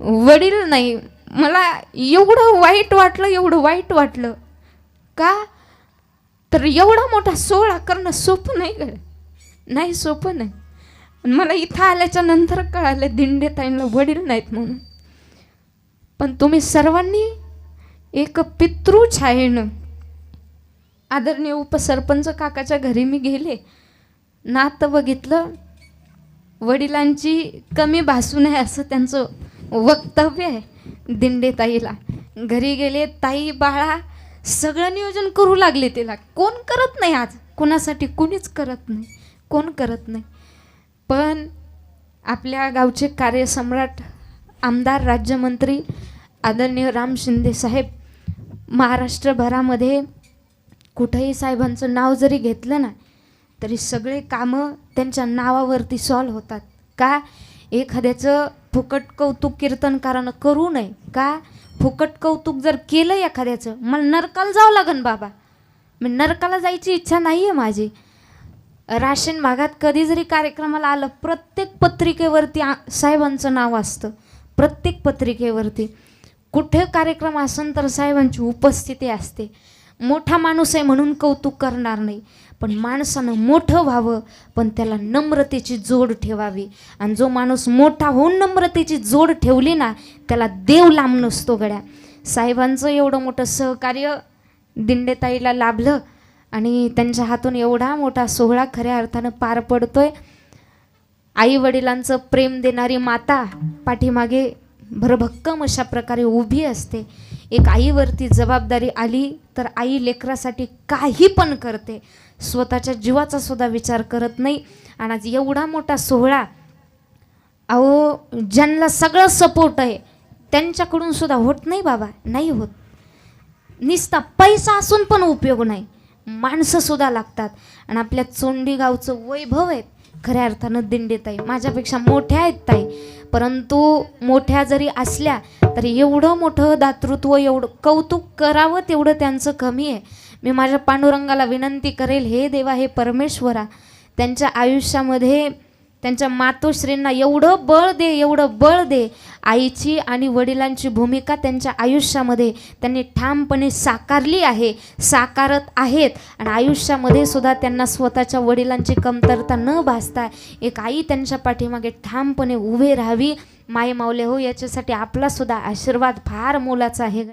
वडील नाही. मला एवढं वाईट वाटलं एवढं वाईट वाटलं. का? तर एवढा मोठा सोहळा करणं सोपं नाही गं. नाही सोपं नाही. मला इथं आल्याच्यानंतर कळालं दिंडेताईंना वडील नाहीत म्हणून. पण तुम्ही सर्वांनी एक पितृ छायेनं आदरणीय उपसरपंच काकाच्या घरी मी गेले. नातं बघितलं. वडिलांची कमी भासू नये असं त्यांचं वक्तव्य आहे दिंडेताईला घरी गेले ताई बाळा सगळं नियोजन करू लागले तिला. कोण करत नाही आज? कोणासाठी कोणीच करत नाही. कोण करत नाही? पण आपल्या गावचे कार्यसम्राट आमदार राज्यमंत्री आदरणीय राम शिंदे साहेब महाराष्ट्रभरामध्ये कुठंही साहेबांचं नाव जरी घेतलं ना तरी सगळे कामं त्यांच्या नावावरती सॉल्व होतात. का? एखाद्याचं फुकट कौतुक कीर्तनकारानं करू नये. का? फुकट कौतुक जर केलं एखाद्याचं मला नरकाला जावं लागन बाबा. मी नरकाला जायची इच्छा नाही आहे माझी. राशन भागात कधी जरी कार्यक्रमाला आलं प्रत्येक पत्रिकेवरती आ साहेबांचं नाव असतं. प्रत्येक पत्रिकेवरती. कुठे कार्यक्रम असेल तर साहेबांची उपस्थिती असते. मोठा माणूस आहे म्हणून कौतुक करणार नाही. पण माणसानं मोठं व्हावं पण त्याला नम्रतेची जोड ठेवावी. आणि जो माणूस मोठा होऊन नम्रतेची जोड ठेवली ना त्याला देव लांब नसतो गड्या. साहेबांचं एवढं मोठं सहकार्य दिंडेताईला लाभलं आणि त्यांच्या हातून एवढा मोठा सोहळा खऱ्या अर्थानं पार पडतोय. आई वडिलांचं प्रेम देणारी माता पाठीमागे भरभक्कम अशा प्रकारे उभी असते. एक आईवरती जबाबदारी आली तर आई लेकरासाठी काही पण करते. स्वतःच्या जीवाचा सुद्धा विचार करत नाही. आणि आज एवढा मोठा सोहळा. अहो ज्यांना सगळं सपोर्ट आहे त्यांच्याकडून सुद्धा होत नाही बाबा नाही होत. निस्ता पैसा असून पण उपयोग नाही. माणसंसुद्धा लागतात. आणि आपल्या चोंडी गावचं वैभव आहे. खऱ्या अर्थानं दिंडेताई माझ्यापेक्षा मोठ्या आहेत ताई. परंतु मोठ्या जरी असल्या तरी एवढं मोठं दातृत्व एवढं कौतुक करावं तेवढं त्यांचं कमी आहे. मी माझ्या पांडुरंगाला विनंती करेल हे देवा हे परमेश्वरा त्यांच्या आयुष्यामध्ये त्यांच्या मातोश्रींना एवढं बळ दे एवढं बळ दे आईची आणि वडिलांची भूमिका त्यांच्या आयुष्यामध्ये त्यांनी ठामपणे साकारली आहे साकारत आहेत. आणि आयुष्यामध्ये सुद्धा त्यांना स्वतःच्या वडिलांची कमतरता न भासता एक आई त्यांच्या पाठीमागे ठामपणे उभे राहावी. माय माऊले हो याच्यासाठी आपलासुद्धा आशीर्वाद फार मोलाचा आहे.